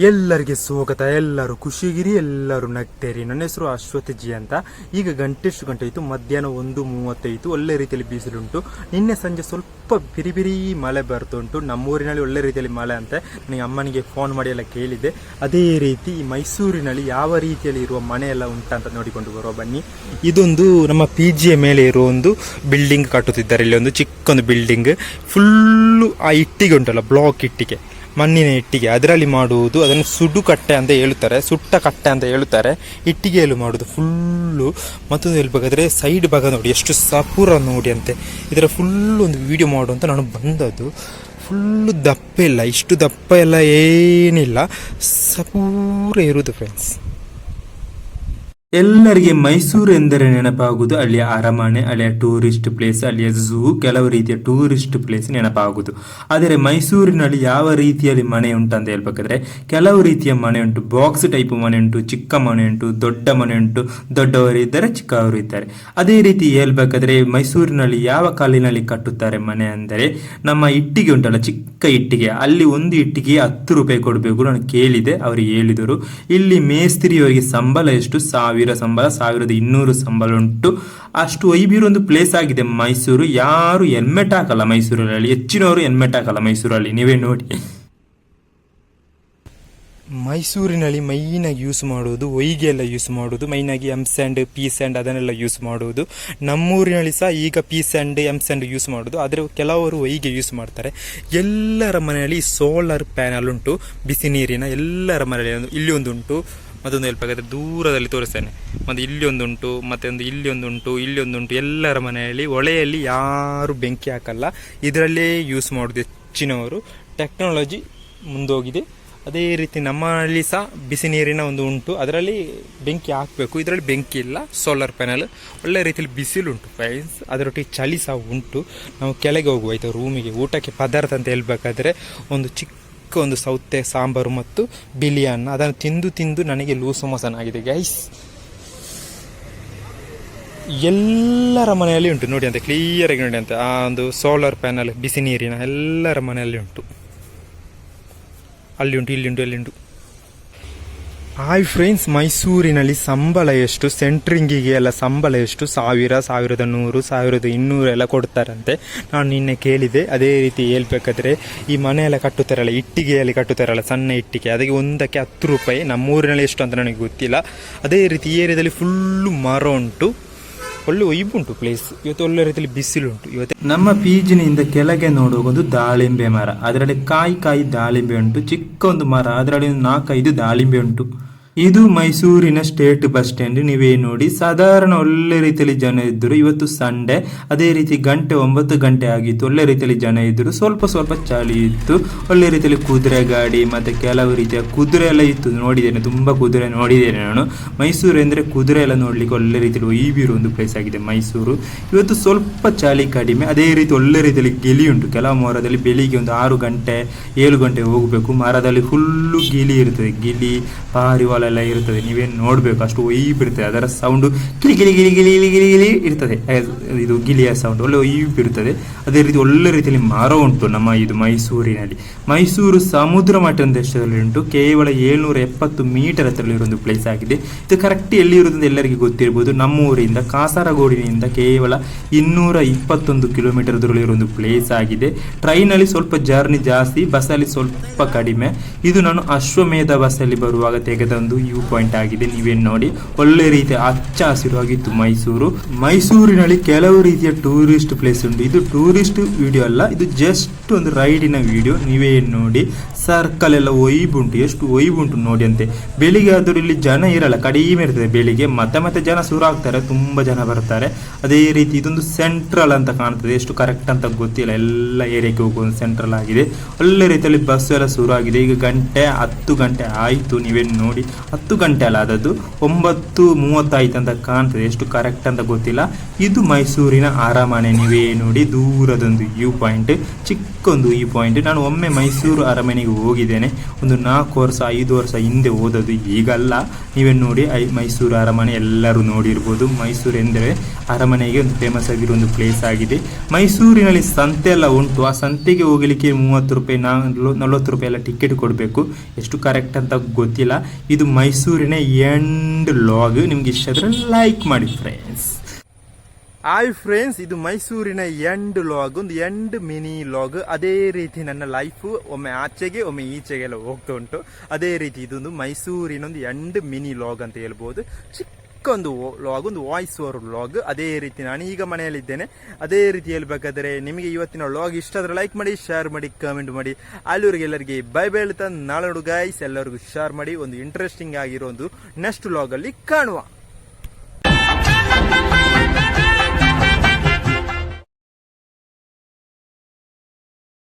ಎಲ್ಲರಿಗೆ ಸ್ವಾಗತ, ಎಲ್ಲರೂ ಖುಷಿಗಿರಿ, ಎಲ್ಲರೂ ನಗ್ತೇರಿ. ನನ್ನ ಹೆಸರು ಅಶ್ವಥ್ ಜಿ ಅಂತ. ಈಗ ಗಂಟೆಷ್ಟು ಗಂಟೆ ಆಯಿತು? ಮಧ್ಯಾಹ್ನ ಒಂದು ಮೂವತ್ತೈತು ಒಳ್ಳೆ ರೀತಿಯಲ್ಲಿ ಬಿಸಿಲುಂಟು. ನಿನ್ನೆ ಸಂಜೆ ಸ್ವಲ್ಪ ಬಿರಿ ಬಿರಿ ಮಳೆ ಬರ್ತುಂಟು ನಮ್ಮೂರಿನಲ್ಲಿ ಒಳ್ಳೆ ರೀತಿಯಲ್ಲಿ ಮಳೆ ಅಂತ. ನನಗೆ ಅಮ್ಮನಿಗೆ ಫೋನ್ ಮಾಡಿ ಎಲ್ಲ ಕೇಳಿದೆ ಅದೇ ರೀತಿ ಮೈಸೂರಿನಲ್ಲಿ ಯಾವ ರೀತಿಯಲ್ಲಿ ಇರುವ ಮನೆ ಎಲ್ಲ ಉಂಟಂತ ನೋಡಿಕೊಂಡು ಬರುವ ಬನ್ನಿ. ಇದೊಂದು ನಮ್ಮ ಪಿ ಜಿಯ ಮೇಲೆ ಇರುವ ಒಂದು ಬಿಲ್ಡಿಂಗ್ ಕಟ್ಟುತ್ತಿದ್ದಾರೆ. ಇಲ್ಲಿ ಒಂದು ಚಿಕ್ಕೊಂದು ಬಿಲ್ಡಿಂಗ್ ಫುಲ್ಲು ಆ ಇಟ್ಟಿಗೆ ಉಂಟಲ್ಲ ಬ್ಲಾಕ್ ಇಟ್ಟಿಗೆ. ಮಣ್ಣಿನ ಇಟ್ಟಿಗೆ, ಅದರಲ್ಲಿ ಮಾಡುವುದು ಅದನ್ನು ಸುಡು ಕಟ್ಟೆ ಅಂತ ಹೇಳುತ್ತಾರೆ ಸುಟ್ಟ ಕಟ್ಟೆ ಅಂತ ಹೇಳುತ್ತಾರೆ ಇಟ್ಟಿಗೆಯಲ್ಲಿ ಮಾಡುವುದು ಫುಲ್ಲು, ಮತ್ತೊಂದು ಹೇಳ್ಬೇಕಾದ್ರೆ ಸೈಡ್ ಭಾಗ ನೋಡಿ, ಎಷ್ಟು ಸಪೂರ ನೋಡಿ ಅಂತೆ. ಇದರ ಫುಲ್ ಒಂದು ವಿಡಿಯೋ ಮಾಡು ಅಂತ ನಾನು ಬಂದದ್ದು. ಫುಲ್ಲು ದಪ್ಪ ಇಲ್ಲ, ಇಷ್ಟು ದಪ್ಪ ಎಲ್ಲ ಏನಿಲ್ಲ, ಸಪೂರ ಇರುವುದು ಫ್ರೆಂಡ್ಸ್ ಎಲ್ಲರಿಗೆ ಮೈಸೂರು ಎಂದರೆ ನೆನಪಾಗುವುದು. ಅಲ್ಲಿಯ ಅರಮನೆ, ಅಲ್ಲಿಯ ಟೂರಿಸ್ಟ್ ಪ್ಲೇಸ್ ಅಲ್ಲಿಯ ಝೂ ಕೆಲವು ರೀತಿಯ ಟೂರಿಸ್ಟ್ ಪ್ಲೇಸ್ ನೆನಪಾಗುವುದು. ಆದರೆ ಮೈಸೂರಿನಲ್ಲಿ ಯಾವ ರೀತಿಯಲ್ಲಿ ಮನೆ ಉಂಟು ಅಂತ ಹೇಳ್ಬೇಕಾದ್ರೆ, ಕೆಲವು ರೀತಿಯ ಮನೆ ಉಂಟು. ಬಾಕ್ಸ್ ಟೈಪ್ ಮನೆ ಉಂಟು, ಚಿಕ್ಕ ಮನೆ ಉಂಟು, ದೊಡ್ಡ ಮನೆ ಉಂಟು, ದೊಡ್ಡವರು ಇದ್ದಾರೆ, ಚಿಕ್ಕವರು ಇದ್ದಾರೆ. ಅದೇ ರೀತಿ ಹೇಳ್ಬೇಕಾದ್ರೆ, ಮೈಸೂರಿನಲ್ಲಿ ಯಾವ ಕಾಲಿನಲ್ಲಿ ಕಟ್ಟುತ್ತಾರೆ ಮನೆ ಅಂದರೆ, ನಮ್ಮ ಇಟ್ಟಿಗೆ ಉಂಟಲ್ಲ, ಚಿಕ್ಕ ಇಟ್ಟಿಗೆ. ಅಲ್ಲಿ ಒಂದು ಇಟ್ಟಿಗೆ ಹತ್ತು ರೂಪಾಯಿ ಕೊಡಬೇಕು. ನಾನು ಕೇಳಿದೆ, ಅವರು ಹೇಳಿದರು. ಇಲ್ಲಿ ಮೇಸ್ತ್ರಿಯವರಿಗೆ ಸಂಬಳ ಎಷ್ಟು? ಸಾವಿರ ಸಂಬಳ, ಸಾವಿರದ ಇನ್ನೂರು ಸಂಬಳ ಉಂಟು ಅಷ್ಟು ಒಂದು ಪ್ಲೇಸ್ ಆಗಿದೆ ಮೈಸೂರು. ಯಾರು ಹೆಲ್ಮೆಟ್ ಹಾಕಲ್ಲ ಮೈಸೂರಲ್ಲಿ ಹೆಚ್ಚಿನವರು ಹೆಲ್ಮೆಟ್ ಹಾಕಲ್ಲ ಮೈಸೂರಲ್ಲಿ. ನೀವೇ ನೋಡಿ. ಮೈಸೂರಿನಲ್ಲಿ ಮೈನಾಗಿ ಯೂಸ್ ಮಾಡುವುದು ಒಯ್ಗೆ ಎಲ್ಲ ಯೂಸ್ ಮಾಡುವುದು ಮೈನಾಗಿ ಎಂ ಸ್ಯಾಂಡ್ ಪಿ ಸ್ಯಾಂಡ್ ಅದನ್ನೆಲ್ಲ ಯೂಸ್ ಮಾಡುವುದು. ನಮ್ಮೂರಿನಲ್ಲಿ ಸಹ ಈಗ P sand M sand use ಮಾಡೋದು ಆದರೆ ಕೆಲವರು ಒಯ್ಗೆ ಯೂಸ್ ಮಾಡ್ತಾರೆ. ಎಲ್ಲರ ಮನೆಯಲ್ಲಿ ಸೋಲಾರ್ ಪ್ಯಾನಲ್ ಉಂಟು. ಬಿಸಿ ನೀರಿನ ಎಲ್ಲರ ಮನೆಯಲ್ಲಿ ಇಲ್ಲಿ ಒಂದು ಉಂಟು ಮತ್ತೊಂದು ಹೇಳ್ಬೇಕಾದ್ರೆ ದೂರದಲ್ಲಿ ತೋರಿಸ್ತೇನೆ. ಮತ್ತು ಇಲ್ಲಿ ಒಂದುಂಟು ಮತ್ತೆ ಒಂದು ಇಲ್ಲಿ ಒಂದುಂಟು ಇಲ್ಲಿ ಒಂದುಂಟು ಎಲ್ಲರ ಮನೆಯಲ್ಲಿ ಒಳೆಯಲ್ಲಿ ಯಾರು ಬೆಂಕಿ ಹಾಕಲ್ಲ. ಇದರಲ್ಲೇ ಯೂಸ್ ಮಾಡೋದು ಹೆಚ್ಚಿನವರು. ಟೆಕ್ನಾಲಜಿ ಮುಂದೋಗಿದೆ. ಅದೇ ರೀತಿ ನಮ್ಮಲ್ಲಿ ಸಹ ಬಿಸಿ ನೀರಿನ ಒಂದು ಉಂಟು. ಅದರಲ್ಲಿ ಬೆಂಕಿ ಹಾಕಬೇಕು. ಇದರಲ್ಲಿ ಬೆಂಕಿ ಇಲ್ಲ ಸೋಲಾರ್ ಪ್ಯಾನಲ್ ಒಳ್ಳೆ ರೀತಿಯಲ್ಲಿ ಬಿಸಿಲು ಉಂಟು ಫ್ರೆಂಡ್ಸ್ ಅದರೊಟ್ಟಿಗೆ ಚಳಿ ಸಹ ಉಂಟು. ನಾವು ಕೆಳಗೆ ಹೋಗುವ, ಆಯಿತು ರೂಮಿಗೆ ಊಟಕ್ಕೆ ಪದಾರ್ಥ ಅಂತ ಹೇಳ್ಬೇಕಾದ್ರೆ, ಒಂದು ಚಿಕ್ಕ ಒಂದು ಸೌತೆ, ಸಾಂಬಾರು ಮತ್ತು ಬಿಳಿ ಅನ್ನ ಅದನ್ನು ತಿಂದು ತಿಂದು ನನಗೆ ಲೂಸು ಆಗಿದೆ ಗೈಸ್ ಎಲ್ಲರ ಮನೆಯಲ್ಲಿ ಉಂಟು. ನೋಡಿ ಅಂತ ಕ್ಲಿಯರ್ ಆಗಿ ನೋಡಿ ಅಂತ. ಆ ಒಂದು ಸೋಲಾರ್ ಪ್ಯಾನಲ್ ಬಿಸಿ ನೀರಿನ ಎಲ್ಲರ ಮನೆಯಲ್ಲಿ ಉಂಟು. ಅಲ್ಲಿ ಉಂಟು, ಇಲ್ಲಿ ಉಂಟು, ಅಲ್ಲಿ ಉಂಟು. ಹಾಯ್ ಫ್ರೆಂಡ್ಸ್ ಮೈಸೂರಿನಲ್ಲಿ ಸಂಬಳ ಎಷ್ಟು, ಸೆಂಟ್ರಿಂಗಿಗೆ ಎಲ್ಲ ಸಂಬಳ ಎಷ್ಟು? ಸಾವಿರ, ಸಾವಿರದ ನೂರು, ಸಾವಿರದ ಇನ್ನೂರು ಎಲ್ಲ ಕೊಡ್ತಾರಂತೆ. ನಾನು ನಿನ್ನೆ ಕೇಳಿದೆ, ಅದೇ ರೀತಿ ಹೇಳ್ಬೇಕಾದ್ರೆ ಈ ಮನೆ ಎಲ್ಲ ಕಟ್ಟುತ್ತಾರಲ್ಲ, ಇಟ್ಟಿಗೆಯಲ್ಲಿ ಕಟ್ಟುತ್ತಾರಲ್ಲ, ಸಣ್ಣ ಇಟ್ಟಿಗೆ, ಅದಕ್ಕೆ ಒಂದಕ್ಕೆ ಹತ್ತು ರೂಪಾಯಿ, ನಮ್ಮೂರಿನಲ್ಲಿ ಎಷ್ಟು ಅಂತ ನನಗೆ ಗೊತ್ತಿಲ್ಲ. ಅದೇ ರೀತಿ ಈ ಏರಿಯಾದಲ್ಲಿ ಫುಲ್ಲು ಮರ ಉಂಟು. ಒಳ್ಳೆ ಉಂಟು ಪ್ಲೇಸ್ ಇವತ್ತು ಒಳ್ಳೆ ರೀತಿಯಲ್ಲಿ ಬಿಸಿಲು ಉಂಟು ಇವತ್ತು ನಮ್ಮ ಪೀಜಿನಿಂದ ಕೆಳಗೆ ನೋಡುವುದು ದಾಳಿಂಬೆ ಮರ. ಅದರಲ್ಲಿ ಕಾಯಿ ಕಾಯಿ ದಾಳಿಂಬೆ ಉಂಟು, ಚಿಕ್ಕ ಒಂದು ಮರ, ಅದರಲ್ಲಿ ನಾಲ್ಕೈದು ದಾಳಿಂಬೆ ಉಂಟು. ಇದು ಮೈಸೂರಿನ ಸ್ಟೇಟ್ ಬಸ್ ಸ್ಟ್ಯಾಂಡ್. ನೀವೇ ನೋಡಿ. ಸಾಧಾರಣ ಒಳ್ಳೆ ರೀತಿಯಲ್ಲಿ ಜನ ಇದ್ದರು. ಇವತ್ತು ಸಂಡೇ. ಅದೇ ರೀತಿ ಗಂಟೆ ಒಂಬತ್ತು ಗಂಟೆ ಆಗಿತ್ತು. ಒಳ್ಳೆ ರೀತಿಯಲ್ಲಿ ಜನ ಇದ್ದರು. ಸ್ವಲ್ಪ ಸ್ವಲ್ಪ ಚಳಿ ಇತ್ತು. ಒಳ್ಳೆ ರೀತಿಯಲ್ಲಿ ಕುದುರೆ ಗಾಡಿ ಮತ್ತೆ ಕೆಲವು ರೀತಿಯ ಕುದುರೆ ಎಲ್ಲ ಇತ್ತು. ನೋಡಿದ್ದೇನೆ. ತುಂಬಾ ಕುದುರೆ ನೋಡಿದ್ದೇನೆ ನಾನು. ಮೈಸೂರು ಅಂದರೆ ಕುದುರೆ ಎಲ್ಲ ನೋಡ್ಲಿಕ್ಕೆ ಒಳ್ಳೆ ರೀತಿಯಲ್ಲಿ ಈಬಿರು ಒಂದು ಪ್ಲೇಸ್ ಆಗಿದೆ ಮೈಸೂರು. ಇವತ್ತು ಸ್ವಲ್ಪ ಚಳಿ ಕಡಿಮೆ. ಅದೇ ರೀತಿ ಒಳ್ಳೆ ರೀತಿಯಲ್ಲಿ ಗಿಲಿ ಉಂಟು. ಕೆಲವು ಮರದಲ್ಲಿ ಬೆಳಿಗ್ಗೆ ಒಂದು ಆರು ಗಂಟೆ, ಏಳು ಗಂಟೆ ಹೋಗಬೇಕು. ಮರದಲ್ಲಿ ಫುಲ್ಲು ಗಿಲಿ ಇರ್ತದೆ. ಗಿಲಿ ಪಾರಿವಾಳ ಎಲ್ಲ ಇರುತ್ತದೆ. ನೀವೇನು ನೋಡಬೇಕು, ಅಷ್ಟು ಒಯ್ಬ್ ಇರ್ತದೆ ಅದರ ಸೌಂಡು ಗಿಲಿ ಗಿಲಿ ಗಿಲಿ ಗಿಲಿ ಗಿಲಿ ಗಿಲಿ ಗಿಲಿ ಇರ್ತದೆ. ಇದು ಗಿಲಿಯ ಸೌಂಡ್ ಒಳ್ಳೆ ಒಯ್ಬ್ ಇರ್ತದೆ ಅದೇ ರೀತಿ ಒಳ್ಳೆ ರೀತಿಯಲ್ಲಿ ಮರ ಉಂಟು ನಮ್ಮ ಇದು ಮೈಸೂರಿನಲ್ಲಿ. ಮೈಸೂರು ಸಮುದ್ರ ಮಟ್ಟದ ದೇಶದಲ್ಲಿ ಉಂಟು? ಕೇವಲ ಏಳ್ನೂರ ಎಪ್ಪತ್ತು ಮೀಟರ್ ಹತ್ತಿರಲ್ಲಿರೋ ಒಂದು ಪ್ಲೇಸ್ ಆಗಿದೆ. ಇದು ಕರೆಕ್ಟ್ ಎಲ್ಲಿ ಇರುವುದು ಎಲ್ಲರಿಗೂ ಗೊತ್ತಿರ್ಬೋದು. ನಮ್ಮ ಊರಿಂದ ಕಾಸರಗೋಡಿನಿಂದ ಕೇವಲ ಇನ್ನೂರ ಇಪ್ಪತ್ತೊಂದು ಕಿಲೋಮೀಟರ್ ದೂರಲ್ಲಿರೋ ಒಂದು ಪ್ಲೇಸ್ ಆಗಿದೆ. ಟ್ರೈನಲ್ಲಿ ಸ್ವಲ್ಪ ಜರ್ನಿ ಜಾಸ್ತಿ, ಬಸ್ಸಲ್ಲಿ ಸ್ವಲ್ಪ ಕಡಿಮೆ. ಇದು ನಾನು ಅಶ್ವಮೇಧ ಬಸ್ಸಲ್ಲಿ ಬರುವಾಗ ತೆಗೆದ ಒಂದು ವ್ಯೂ ಪಾಯಿಂಟ್ ಆಗಿದೆ. ನೀವೇನು ನೋಡಿ, ಒಳ್ಳೆ ರೀತಿಯ ಹಚ್ಚ ಹಸಿರಾಗಿತ್ತು ಮೈಸೂರು. ಮೈಸೂರಿನಲ್ಲಿ ಕೆಲವು ರೀತಿಯ ಟೂರಿಸ್ಟ್ ಪ್ಲೇಸ್ ಉಂಟು. ಇದು ಟೂರಿಸ್ಟ್ ವಿಡಿಯೋ ಅಲ್ಲ, ಇದು ಜಸ್ಟ್ ಒಂದು ರೈಡಿನ ವಿಡಿಯೋ ನೀವೇ ನೋಡಿ ಸರ್ಕಲ್ ಎಲ್ಲ ಒಯ್ಬುಂಟು ಎಷ್ಟು ಒಯ್ಬುಂಟು ನೋಡಿ ಅಂತೆ. ಬೆಳಿಗ್ಗೆ ಆದರೂ ಇಲ್ಲಿ ಜನ ಇರಲ್ಲ, ಕಡಿಮೆ ಇರ್ತದೆ ಬೆಳಿಗ್ಗೆ. ಮತ್ತೆ ಮತ್ತೆ ಜನ ಶುರು ಆಗ್ತಾರೆ, ತುಂಬ ಜನ ಬರ್ತಾರೆ. ಅದೇ ರೀತಿ ಇದೊಂದು ಸೆಂಟ್ರಲ್ ಅಂತ ಕಾಣ್ತದೆ. ಎಷ್ಟು ಕರೆಕ್ಟ್ ಅಂತ ಗೊತ್ತಿಲ್ಲ. ಎಲ್ಲ ಏರಿಯಾಕ್ಕೆ ಹೋಗುವ ಒಂದು ಸೆಂಟ್ರಲ್ ಆಗಿದೆ. ಒಳ್ಳೆ ರೀತಿಯಲ್ಲಿ ಬಸ್ ಎಲ್ಲ ಶುರು ಆಗಿದೆ. ಈಗ ಗಂಟೆ ಹತ್ತು ಗಂಟೆ ಆಯಿತು. ನೀವೇನು ನೋಡಿ ಹತ್ತು ಗಂಟೆ ಅಲ್ಲ ಅದದ್ದು ಒಂಬತ್ತು ಮೂವತ್ತಾಯ್ತು ಅಂತ ಕಾಣ್ತದೆ. ಎಷ್ಟು ಕರೆಕ್ಟ್ ಅಂತ ಗೊತ್ತಿಲ್ಲ. ಇದು ಮೈಸೂರಿನ ಅರಮನೆ, ನೀವೇ ನೋಡಿ ದೂರದೊಂದು ವ್ಯೂ ಪಾಯಿಂಟ್, ಚಿಕ್ಕೊಂದು ವ್ಯೂ ಪಾಯಿಂಟ್. ನಾನು ಒಮ್ಮೆ ಮೈಸೂರು ಅರಮನೆಗೆ ಹೋಗಿದ್ದೇನೆ. ಒಂದು ನಾಲ್ಕು ವರ್ಷ, ಐದು ವರ್ಷ ಹಿಂದೆ ಓದೋದು ಈಗಲ್ಲ. ನೀವೇ ನೋಡಿ, ಐ, ಮೈಸೂರು ಅರಮನೆ ಎಲ್ಲರೂ ನೋಡಿರ್ಬೋದು. ಮೈಸೂರು ಎಂದರೆ ಅರಮನೆಗೆ ಒಂದು ಫೇಮಸ್ ಆಗಿರೋ ಒಂದು ಪ್ಲೇಸ್ ಆಗಿದೆ. ಮೈಸೂರಿನಲ್ಲಿ ಸಂತೆ ಎಲ್ಲ ಉಂಟು. ಆ ಸಂತೆಗೆ ಹೋಗಲಿಕ್ಕೆ ಮೂವತ್ತು ರೂಪಾಯಿ ನಾ- ನಲ್ವತ್ತು ರೂಪಾಯಿ ಎಲ್ಲ ಟಿಕೆಟ್ ಕೊಡಬೇಕು. ಎಷ್ಟು ಕರೆಕ್ಟ್ ಅಂತ ಗೊತ್ತಿಲ್ಲ. ಇದು ಮೈಸೂರಿನ ಎಂಡ್ ಲಾಗ್. ನಿಮ್ಗೆ ಇಷ್ಟ ಆದ್ರೆ ಲೈಕ್ ಮಾಡಿ ಫ್ರೆಂಡ್ಸ್ ಆಯ್ ಫ್ರೆಂಡ್ಸ್ ಇದು ಮೈಸೂರಿನ ಎಂಡ್ ಲಾಗ್. ಒಂದು ಎಂಡ್ ಮಿನಿ ಲಾಗ್. ಅದೇ ರೀತಿ ನನ್ನ ಲೈಫ್ ಒಮ್ಮೆ ಆಚೆಗೆ, ಒಮ್ಮೆ ಈಚೆಗೆಲ್ಲ ಹೋಗ್ತಾ ಉಂಟು. ಅದೇ ರೀತಿ ಇದೊಂದು ಮೈಸೂರಿನ ಒಂದು ಎಂಡ್ ಮಿನಿ ಲಾಗ್ ಅಂತ ಹೇಳ್ಬೋದು. ಚಿಕ್ಕ ಒಂದು ಲಾಗ್ ಒಂದು ವಾಯ್ಸ್ ಓವರ್ ಲಾಗ್ ಅದೇ ರೀತಿ ನಾನು ಈಗ ಮನೆಯಲ್ಲಿದ್ದೇನೆ. ಅದೇ ರೀತಿ ಹೇಳ್ಬೇಕಾದ್ರೆ ನಿಮಗೆ ಇವತ್ತಿನ ಲಾಗ್ ಇಷ್ಟ ಆದ್ರೆ ಲೈಕ್ ಮಾಡಿ ಶೇರ್ ಮಾಡಿ ಕಮೆಂಟ್ ಮಾಡಿ. ಅಲ್ಲಿವರೆಗೆ ಎಲ್ಲರಿಗೆ ಬೈ ಬೈ ಹೇಳ್ತಾ ನಾಳೆ ಗೈಸ್ ಎಲ್ಲರಿಗೂ ಶೇರ್ ಮಾಡಿ. ಒಂದು ಇಂಟ್ರೆಸ್ಟಿಂಗ್ ಆಗಿರೋ ಒಂದು ನೆಕ್ಸ್ಟ್ ಲಾಗಲ್ಲಿ ಕಾಣುವ.